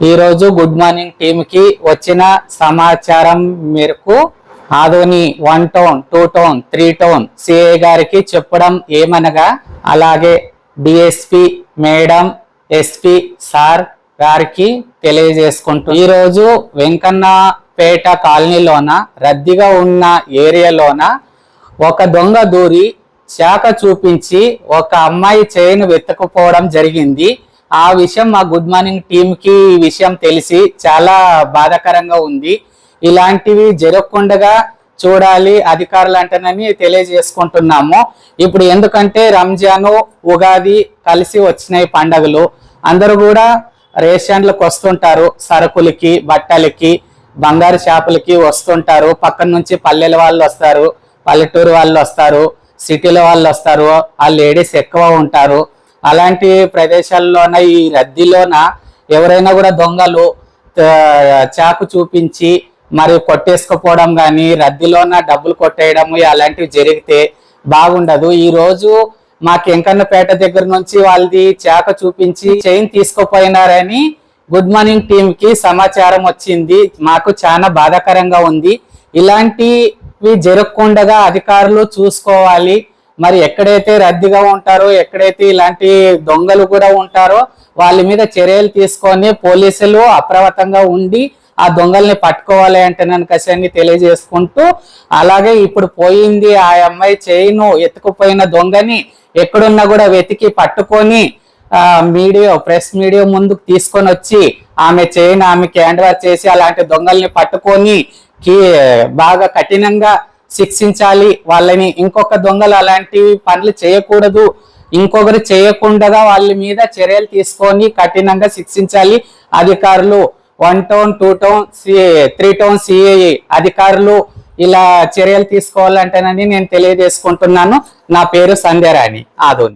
ఈరోజు good morning టీంకి వచ్చిన సమాచారం మేరకు Adoni one town two town three town CI గారికి చెప్పడం ఏమనగా అలాగే డిఎస్పి మేడం ఎస్పి సార్ గారికి తెలియజేసుకుంటూ ఈరోజు వెంకన్నపేట కాలనీలోన రద్దీగా ఉన్న ఏరియాలోన ఒక దొంగ దూరి శాఖ చూపించి ఒక అమ్మాయి చైన్ వెతుకుపోవడం జరిగింది. ఆ విషయం మా గుడ్ మార్నింగ్ టీంకి ఈ విషయం తెలిసి చాలా బాధాకరంగా ఉంది. ఇలాంటివి జరగకుండా చూడాలి అధికారులు అంటేనని తెలియజేసుకుంటున్నాము. ఇప్పుడు ఎందుకంటే రంజాను ఉగాది కలిసి వచ్చినాయి పండగలు. అందరూ కూడా రేషన్లకు వస్తుంటారు. సరుకులకి బట్టలకి బంగారు షాపులకి వస్తుంటారు. పక్కన నుంచి పల్లెల వాళ్ళు వస్తారు పల్లెటూరు వాళ్ళు వస్తారు సిటీల వాళ్ళు వస్తారు. ఆ లేడీస్ ఎక్కువ ఉంటారు. అలాంటి ప్రదేశాల్లోన ఈ రద్దీలోన ఎవరైనా కూడా దొంగలు చాకు చూపించి మరి కొట్టేసుకుపోవడం కానీ రద్దీలోన డబ్బులు కొట్టేయడం అలాంటివి జరిగితే బాగుండదు. ఈ రోజు మాకు దగ్గర నుంచి వాళ్ళది చేక చూపించి చైన్ తీసుకుపోయినారని గుడ్ మార్నింగ్ టీమ్కి సమాచారం వచ్చింది. మాకు చాలా బాధాకరంగా ఉంది. ఇలాంటివి జరగకుండా అధికారులు చూసుకోవాలి. మరి ఎక్కడైతే రద్దీగా ఉంటారో ఎక్కడైతే ఇలాంటి దొంగలు కూడా ఉంటారో వాళ్ళ మీద చర్యలు తీసుకొని పోలీసులు అప్రమత్తంగా ఉండి ఆ దొంగల్ని పట్టుకోవాలి అంటే నన్ను కసాన్ని తెలియజేసుకుంటూ అలాగే ఇప్పుడు పోయింది ఆ అమ్మాయి చేయిను ఎత్తుకుపోయిన దొంగని ఎక్కడున్నా కూడా వెతికి పట్టుకొని మీడియా ప్రెస్ మీడియా ముందుకు తీసుకొని వచ్చి ఆమె చైన్ ఆమెకి హ్యాండ్ చేసి అలాంటి దొంగల్ని పట్టుకొని బాగా కఠినంగా శిక్షించాలి. వాళ్ళని ఇంకొక దొంగలు అలాంటి పనులు చేయకూడదు. ఇంకొకరు చేయకుండా వాళ్ళ మీద చర్యలు తీసుకొని కఠినంగా శిక్షించాలి. అధికారులు one town two town three town CI అధికారులు ఇలా చర్యలు తీసుకోవాలంటేనని నేను తెలియజేసుకుంటున్నాను. నా పేరు సంధ్యారాణి. ఆదోని.